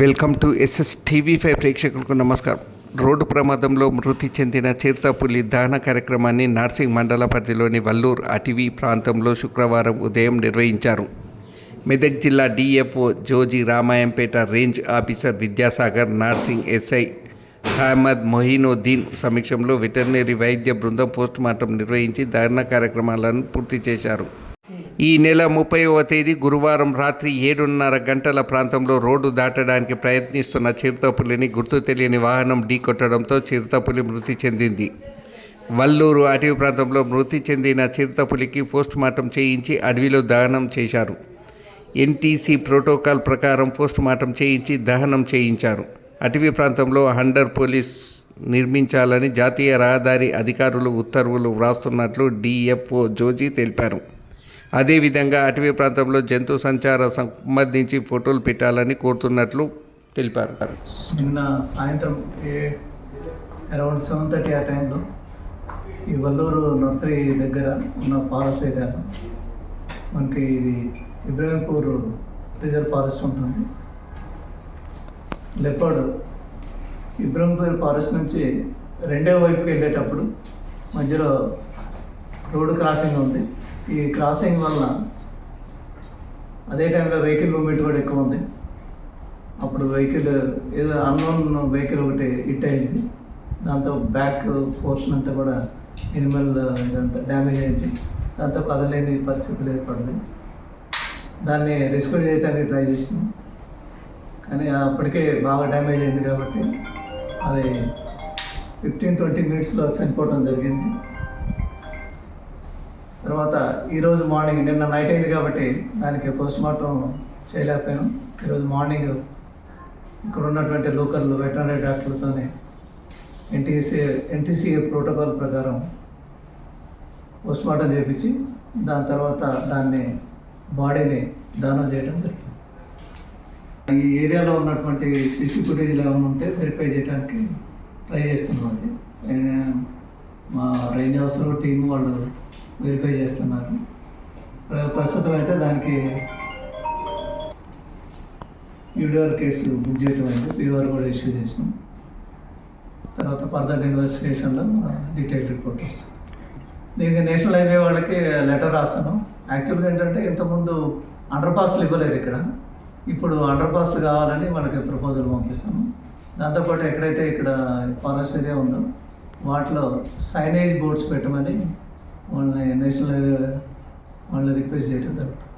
Welcome to SS TV five ప్రేక్షకులకు నమస్కారం. Road ప్రమాదంలో మృతి చెందిన చిరుతపులి దహన కార్యక్రమాన్ని నార్సింగ్ మండల పరిధిలోని వల్లూరు అటవీ ప్రాంతంలో శుక్రవారం ఉదయం నిర్వహించారు. మెదక్ జిల్లా DFO Joji Ramayampet range officer Vidyasagar Narsingi SI Ahmed Mohinuddin సమక్షంలో వెటర్నరీ వైద్య బృందం పోస్టుమార్టం నిర్వహించి దహన కార్యక్రమాలను పూర్తి చేశారు. ఈ నెల ముప్పైవ తేదీ గురువారం రాత్రి ఏడున్నర గంటల ప్రాంతంలో రోడ్డు దాటడానికి ప్రయత్నిస్తున్న చిరుతపులిని గుర్తు తెలియని వాహనం ఢీకొట్టడంతో చిరుతపులి మృతి చెందింది. వల్లూరు అటవీ ప్రాంతంలో మృతి చెందిన చిరుతపులికి పోస్టుమార్టం చేయించి అడవిలో దహనం చేశారు. ఎన్టీసీ ప్రోటోకాల్ ప్రకారం పోస్టుమార్టం చేయించి దహనం చేయించారు. అటవీ ప్రాంతంలో హండర్ పోలీస్ నిర్మించాలని జాతీయ రహదారి అధికారులు ఉత్తర్వులు వ్రాస్తున్నట్లు డిఎఫ్ఓ జోజీ తెలిపారు. అదేవిధంగా అటవీ ప్రాంతంలో జంతు సంచార సంబంధించి ఫోటోలు పెట్టాలని కోరుతున్నట్లు తెలిపారు. నిన్న సాయంత్రం ఏ అరౌండ్ సెవెన్ థర్టీ ఆ టైంలో ఈ వల్లూరు నర్సరీ దగ్గర ఉన్న ఫారెస్ట్ ఏరియాలో మనకి ఇది ఇబ్రహీంపూర్ రిజర్వ్ ఫారెస్ట్ ఉంటుంది. లెపర్డ్ ఇబ్రహీంపూర్ ఫారెస్ట్ నుంచి రెండో వైపుకి వెళ్ళేటప్పుడు మధ్యలో రోడ్డు క్రాసింగ్ ఉంది. ఈ క్రాసింగ్ వల్ల అదే టైంలో వెహికల్ మూమెంట్ కూడా ఎక్కువ ఉంది. అప్పుడు వెహికల్ ఏదో అన్నోన్ వెహికల్ ఒకటి హిట్ అయింది. దాంతో బ్యాక్ పోర్షన్ అంతా కూడా ఎనిమల్ ఇదంతా డ్యామేజ్ అయింది. దాంతో కదలేని పరిస్థితులు ఏర్పడింది. దాన్ని రెస్క్యూ చేయడానికి ట్రై చేసినాం. కానీ అప్పటికే బాగా డ్యామేజ్ అయింది కాబట్టి అది ఫిఫ్టీన్ ట్వంటీ మినిట్స్లో చనిపోవడం జరిగింది. తర్వాత ఈరోజు మార్నింగ్ నిన్న నైట్ అయింది కాబట్టి దానికి పోస్ట్ మార్టం చేయలేకపోయాను. ఈరోజు మార్నింగ్ ఇక్కడ ఉన్నటువంటి లోకల్ వెటనరీ డాక్టర్లతోనే ఎన్టీసీ ఎన్టీసీఏ ప్రోటోకాల్ ప్రకారం పోస్ట్ మార్టం చేయించి దాని తర్వాత దాన్ని బాడీని దానం చేయడం జరిగింది. ఈ ఏరియాలో ఉన్నటువంటి సీసీ ఫుటేజ్లు ఏమైనా ఉంటే వెరిఫై చేయడానికి ట్రై చేస్తున్నాం అది మా రేంజ్ అవసరం టీం వాళ్ళు వెరిఫై చేస్తున్నారు. ప్రస్తుతం అయితే దానికి యూడిఆర్ కేసు బుక్ చేయడం అయింది. పీఆర్ కూడా ఇష్యూ చేసినాం. తర్వాత ఫర్దర్ ఇన్వెస్టిగేషన్లో డీటెయిల్ రిపోర్ట్ వస్తుంది. దీనికి నేషనల్ హైవే వాళ్ళకి లెటర్ రాస్తాను యాక్చువల్గా ఏంటంటే ఇంతకుముందు అండర్ పాస్లు ఇవ్వలేదు ఇక్కడ. ఇప్పుడు అండర్ పాస్లు కావాలని వాళ్ళకి ప్రపోజల్ పంపిస్తాము దాంతోపాటు ఎక్కడైతే ఇక్కడ ఫారెస్ట్ ఏరియా ఉందో వాటిలో సైనేజ్ బోర్డ్స్ పెట్టమని వాళ్ళని నేషనల్ హైవే వాళ్ళని రిక్వెస్ట్ చేయడం జరుగుతుంది.